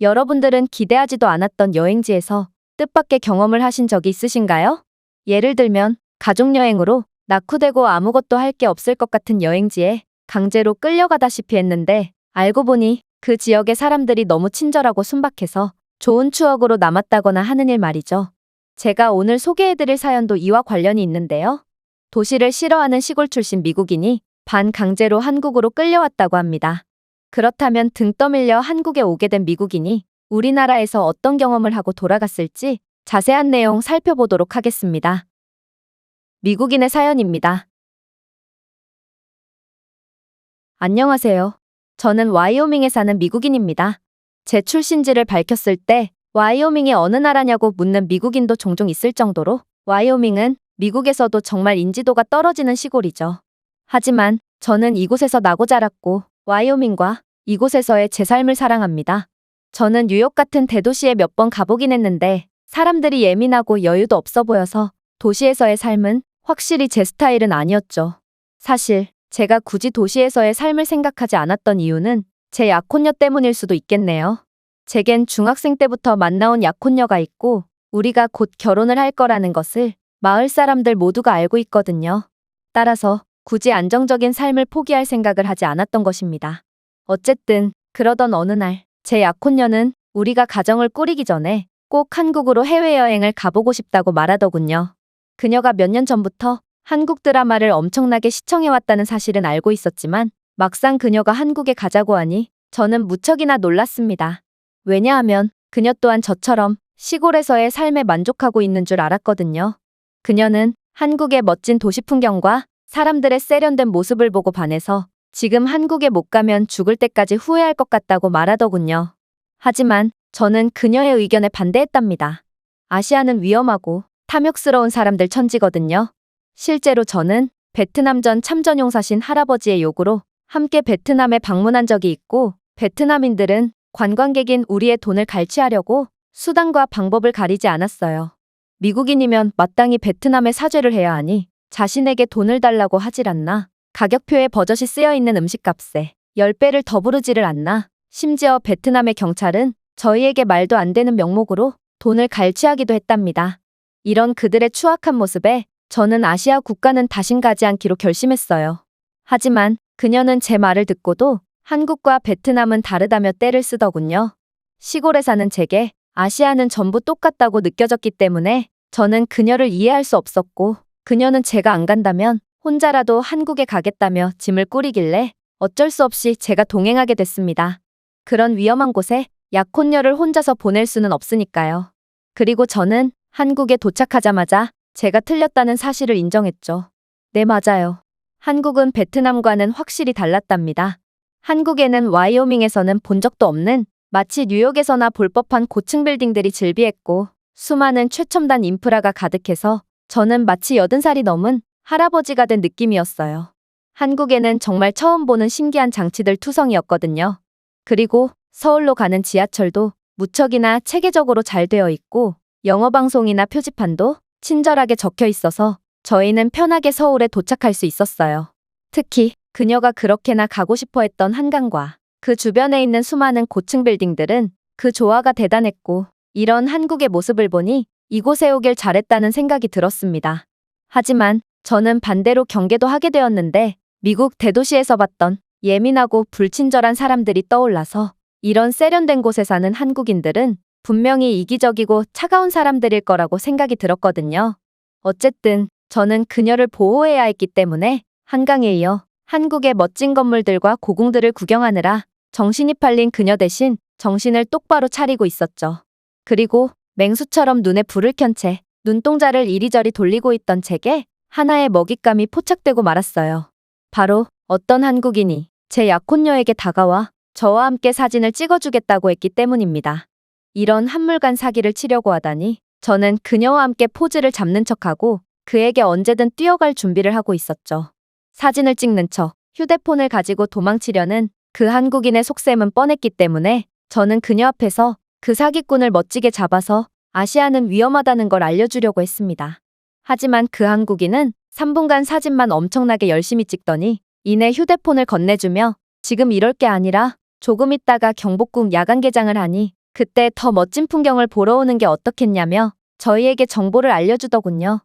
여러분들은 기대하지도 않았던 여행지에서 뜻밖의 경험을 하신 적이 있으신가요? 예를 들면 가족여행으로 낙후되고 아무것도 할 게 없을 것 같은 여행지에 강제로 끌려가다시피 했는데 알고 보니 그 지역의 사람들이 너무 친절하고 순박해서 좋은 추억으로 남았다거나 하는 일 말이죠. 제가 오늘 소개해드릴 사연도 이와 관련이 있는데요. 도시를 싫어하는 시골 출신 미국인이 반강제로 한국으로 끌려왔다고 합니다. 그렇다면 등 떠밀려 한국에 오게 된 미국인이 우리나라에서 어떤 경험을 하고 돌아갔을지 자세한 내용 살펴보도록 하겠습니다. 미국인의 사연입니다. 안녕하세요. 저는 와이오밍에 사는 미국인입니다. 제 출신지를 밝혔을 때 와이오밍이 어느 나라냐고 묻는 미국인도 종종 있을 정도로 와이오밍은 미국에서도 정말 인지도가 떨어지는 시골이죠. 하지만 저는 이곳에서 나고 자랐고 와이오밍과 이곳에서의 제 삶을 사랑합니다. 저는 뉴욕 같은 대도시에 몇 번 가보긴 했는데 사람들이 예민하고 여유도 없어 보여서 도시에서의 삶은 확실히 제 스타일은 아니었죠. 사실 제가 굳이 도시에서의 삶을 생각하지 않았던 이유는 제 약혼녀 때문일 수도 있겠네요. 제겐 중학생 때부터 만나온 약혼녀가 있고 우리가 곧 결혼을 할 거라는 것을 마을 사람들 모두가 알고 있거든요. 따라서 굳이 안정적인 삶을 포기할 생각을 하지 않았던 것입니다. 어쨌든 그러던 어느 날 제 약혼녀는 우리가 가정을 꾸리기 전에 꼭 한국으로 해외여행을 가보고 싶다고 말하더군요. 그녀가 몇 년 전부터 한국 드라마를 엄청나게 시청해왔다는 사실은 알고 있었지만 막상 그녀가 한국에 가자고 하니 저는 무척이나 놀랐습니다. 왜냐하면 그녀 또한 저처럼 시골에서의 삶에 만족하고 있는 줄 알았거든요. 그녀는 한국의 멋진 도시 풍경과 사람들의 세련된 모습을 보고 반해서 지금 한국에 못 가면 죽을 때까지 후회할 것 같다고 말하더군요. 하지만 저는 그녀의 의견에 반대했답니다. 아시아는 위험하고 탐욕스러운 사람들 천지거든요. 실제로 저는 베트남 전 참전용사신 할아버지의 요구로 함께 베트남에 방문한 적이 있고 베트남인들은 관광객인 우리의 돈을 갈취하려고 수단과 방법을 가리지 않았어요. 미국인이면 마땅히 베트남에 사죄를 해야 하니 자신에게 돈을 달라고 하질 않나. 가격표에 버젓이 쓰여 있는 음식값에 10배를 더 부르지를 않나. 심지어 베트남의 경찰은 저희에게 말도 안 되는 명목으로 돈을 갈취하기도 했답니다. 이런 그들의 추악한 모습에 저는 아시아 국가는 다신 가지 않기로 결심했어요. 하지만 그녀는 제 말을 듣고도 한국과 베트남은 다르다며 떼를 쓰더군요. 시골에 사는 제게 아시아는 전부 똑같다고 느껴졌기 때문에 저는 그녀를 이해할 수 없었고 그녀는 제가 안 간다면 혼자라도 한국에 가겠다며 짐을 꾸리길래 어쩔 수 없이 제가 동행하게 됐습니다. 그런 위험한 곳에 약혼녀를 혼자서 보낼 수는 없으니까요. 그리고 저는 한국에 도착하자마자 제가 틀렸다는 사실을 인정했죠. 네, 맞아요. 한국은 베트남과는 확실히 달랐답니다. 한국에는 와이오밍에서는 본 적도 없는 마치 뉴욕에서나 볼 법한 고층 빌딩들이 즐비했고 수많은 최첨단 인프라가 가득해서 저는 마치 80살이 넘은 할아버지가 된 느낌이었어요. 한국에는 정말 처음 보는 신기한 장치들 투성이었거든요. 그리고 서울로 가는 지하철도 무척이나 체계적으로 잘 되어 있고 영어 방송이나 표지판도 친절하게 적혀 있어서 저희는 편하게 서울에 도착할 수 있었어요. 특히 그녀가 그렇게나 가고 싶어 했던 한강과 그 주변에 있는 수많은 고층 빌딩들은 그 조화가 대단했고 이런 한국의 모습을 보니 이곳에 오길 잘했다는 생각이 들었습니다. 하지만 저는 반대로 경계도 하게 되었는데 미국 대도시에서 봤던 예민하고 불친절한 사람들이 떠올라서 이런 세련된 곳에 사는 한국인들은 분명히 이기적이고 차가운 사람들일 거라고 생각이 들었거든요. 어쨌든 저는 그녀를 보호해야 했기 때문에 한강에 이어 한국의 멋진 건물들과 고궁들을 구경하느라 정신이 팔린 그녀 대신 정신을 똑바로 차리고 있었죠. 그리고 맹수처럼 눈에 불을 켠 채 눈동자를 이리저리 돌리고 있던 제게 하나의 먹잇감이 포착되고 말았어요. 바로 어떤 한국인이 제 약혼녀에게 다가와 저와 함께 사진을 찍어주겠다고 했기 때문입니다. 이런 한물간 사기를 치려고 하다니 저는 그녀와 함께 포즈를 잡는 척하고 그에게 언제든 뛰어갈 준비를 하고 있었죠. 사진을 찍는 척 휴대폰을 가지고 도망치려는 그 한국인의 속셈은 뻔했기 때문에 저는 그녀 앞에서 그 사기꾼을 멋지게 잡아서 아시아는 위험하다는 걸 알려주려고 했습니다. 하지만 그 한국인은 3분간 사진만 엄청나게 열심히 찍더니 이내 휴대폰을 건네주며 지금 이럴 게 아니라 조금 있다가 경복궁 야간 개장을 하니 그때 더 멋진 풍경을 보러 오는 게 어떻겠냐며 저희에게 정보를 알려주더군요.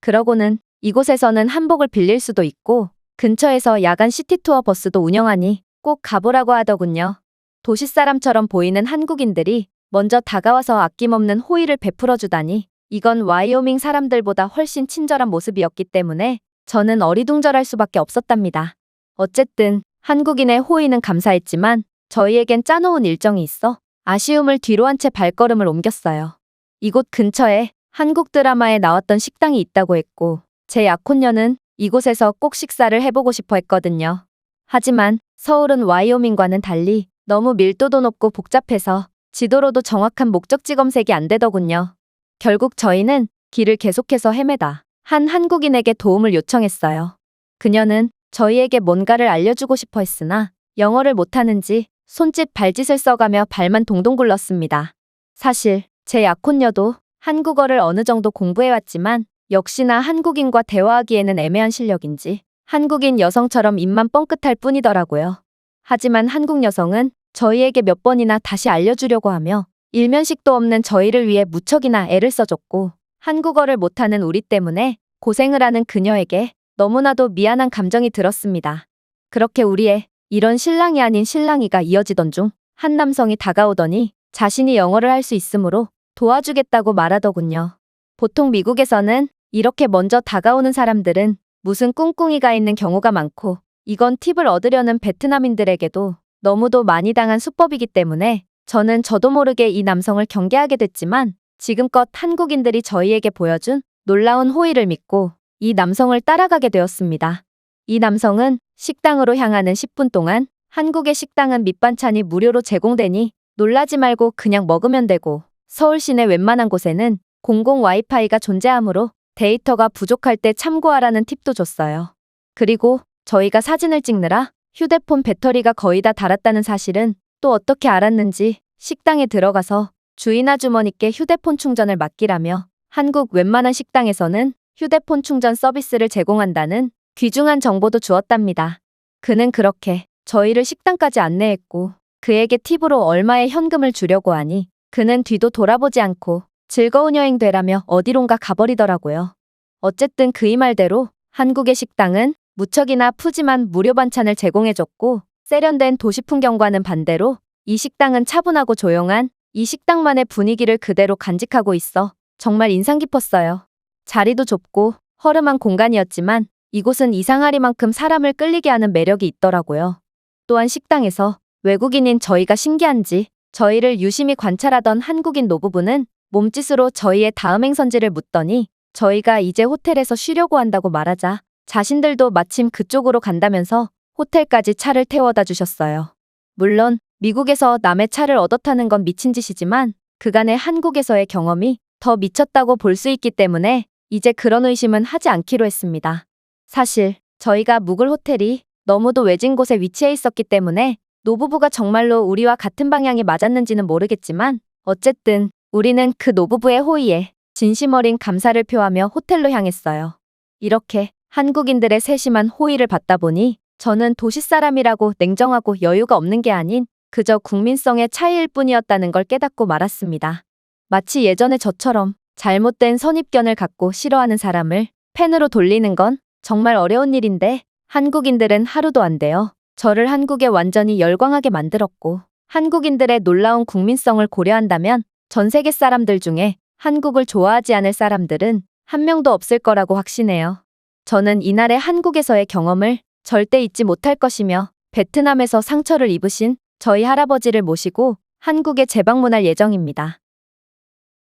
그러고는 이곳에서는 한복을 빌릴 수도 있고 근처에서 야간 시티투어 버스도 운영하니 꼭 가보라고 하더군요. 도시 사람처럼 보이는 한국인들이 먼저 다가와서 아낌없는 호의를 베풀어 주다니 이건 와이오밍 사람들보다 훨씬 친절한 모습이었기 때문에 저는 어리둥절할 수밖에 없었답니다. 어쨌든 한국인의 호의는 감사했지만 저희에겐 짜놓은 일정이 있어 아쉬움을 뒤로 한 채 발걸음을 옮겼어요. 이곳 근처에 한국 드라마에 나왔던 식당이 있다고 했고 제 약혼녀는 이곳에서 꼭 식사를 해보고 싶어 했거든요. 하지만 서울은 와이오밍과는 달리 너무 밀도도 높고 복잡해서 지도로도 정확한 목적지 검색이 안 되더군요. 결국 저희는 길을 계속해서 헤매다 한 한국인에게 도움을 요청했어요. 그녀는 저희에게 뭔가를 알려주고 싶어 했으나 영어를 못하는지 손짓 발짓을 써가며 발만 동동 굴렀습니다. 사실 제 약혼녀도 한국어를 어느 정도 공부해왔지만 역시나 한국인과 대화하기에는 애매한 실력인지 한국인 여성처럼 입만 뻥끗할 뿐이더라고요. 하지만 한국 여성은 저희에게 몇 번이나 다시 알려주려고 하며 일면식도 없는 저희를 위해 무척이나 애를 써줬고 한국어를 못하는 우리 때문에 고생을 하는 그녀에게 너무나도 미안한 감정이 들었습니다. 그렇게 우리의 이런 신랑이 아닌 신랑이가 이어지던 중 한 남성이 다가오더니 자신이 영어를 할 수 있으므로 도와주겠다고 말하더군요. 보통 미국에서는 이렇게 먼저 다가오는 사람들은 무슨 꿍꿍이가 있는 경우가 많고 이건 팁을 얻으려는 베트남인들에게도 너무도 많이 당한 수법이기 때문에 저는 저도 모르게 이 남성을 경계하게 됐지만 지금껏 한국인들이 저희에게 보여준 놀라운 호의를 믿고 이 남성을 따라가게 되었습니다. 이 남성은 식당으로 향하는 10분 동안 한국의 식당은 밑반찬이 무료로 제공되니 놀라지 말고 그냥 먹으면 되고 서울 시내 웬만한 곳에는 공공 와이파이가 존재하므로 데이터가 부족할 때 참고하라는 팁도 줬어요. 그리고 저희가 사진을 찍느라 휴대폰 배터리가 거의 다 닳았다는 사실은 또 어떻게 알았는지 식당에 들어가서 주인 아주머니께 휴대폰 충전을 맡기라며 한국 웬만한 식당에서는 휴대폰 충전 서비스를 제공한다는 귀중한 정보도 주었답니다. 그는 그렇게 저희를 식당까지 안내했고 그에게 팁으로 얼마의 현금을 주려고 하니 그는 뒤도 돌아보지 않고 즐거운 여행 되라며 어디론가 가버리더라고요. 어쨌든 그이 말대로 한국의 식당은 무척이나 푸짐한 무료 반찬을 제공해줬고 세련된 도시 풍경과는 반대로 이 식당은 차분하고 조용한 이 식당만의 분위기를 그대로 간직하고 있어 정말 인상 깊었어요. 자리도 좁고 허름한 공간이었지만 이곳은 이상하리만큼 사람을 끌리게 하는 매력이 있더라고요. 또한 식당에서 외국인인 저희가 신기한지 저희를 유심히 관찰하던 한국인 노부부는 몸짓으로 저희의 다음 행선지를 묻더니 저희가 이제 호텔에서 쉬려고 한다고 말하자 자신들도 마침 그쪽으로 간다면서 호텔까지 차를 태워다 주셨어요. 물론 미국에서 남의 차를 얻어 타는 건 미친 짓이지만 그간의 한국에서의 경험이 더 미쳤다고 볼 수 있기 때문에 이제 그런 의심은 하지 않기로 했습니다. 사실 저희가 묵을 호텔이 너무도 외진 곳에 위치해 있었기 때문에 노부부가 정말로 우리와 같은 방향이 맞았는지는 모르겠지만 어쨌든 우리는 그 노부부의 호의에 진심 어린 감사를 표하며 호텔로 향했어요. 이렇게 한국인들의 세심한 호의를 받다 보니 저는 도시 사람이라고 냉정하고 여유가 없는 게 아닌 그저 국민성의 차이일 뿐이었다는 걸 깨닫고 말았습니다. 마치 예전에 저처럼 잘못된 선입견을 갖고 싫어하는 사람을 팬으로 돌리는 건 정말 어려운 일인데 한국인들은 하루도 안 돼요. 저를 한국에 완전히 열광하게 만들었고 한국인들의 놀라운 국민성을 고려한다면 전 세계 사람들 중에 한국을 좋아하지 않을 사람들은 한 명도 없을 거라고 확신해요. 저는 이날의 한국에서의 경험을 절대 잊지 못할 것이며 베트남에서 상처를 입으신 저희 할아버지를 모시고 한국에 재방문할 예정입니다.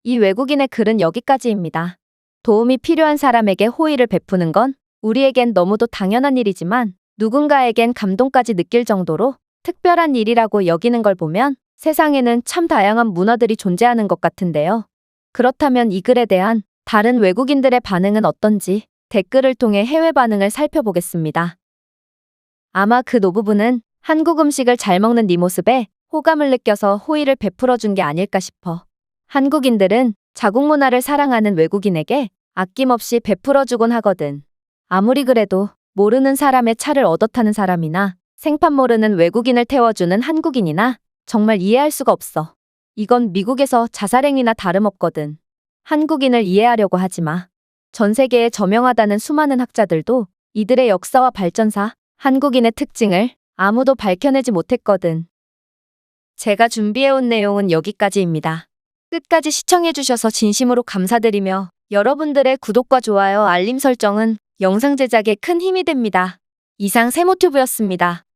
이 외국인의 글은 여기까지입니다. 도움이 필요한 사람에게 호의를 베푸는 건 우리에겐 너무도 당연한 일이지만 누군가에겐 감동까지 느낄 정도로 특별한 일이라고 여기는 걸 보면 세상에는 참 다양한 문화들이 존재하는 것 같은데요. 그렇다면 이 글에 대한 다른 외국인들의 반응은 어떤지 댓글을 통해 해외 반응을 살펴보겠습니다. 아마 그 노부부는 한국 음식을 잘 먹는 네 모습에 호감을 느껴서 호의를 베풀어 준 게 아닐까 싶어. 한국인들은 자국 문화를 사랑하는 외국인에게 아낌없이 베풀어 주곤 하거든. 아무리 그래도 모르는 사람의 차를 얻어 타는 사람이나 생판 모르는 외국인을 태워주는 한국인이나 정말 이해할 수가 없어. 이건 미국에서 자살행위나 다름없거든. 한국인을 이해하려고 하지 마. 전 세계에 저명하다는 수많은 학자들도 이들의 역사와 발전사, 한국인의 특징을 아무도 밝혀내지 못했거든. 제가 준비해온 내용은 여기까지입니다. 끝까지 시청해주셔서 진심으로 감사드리며 여러분들의 구독과 좋아요, 알림 설정은 영상 제작에 큰 힘이 됩니다. 이상 세모튜브였습니다.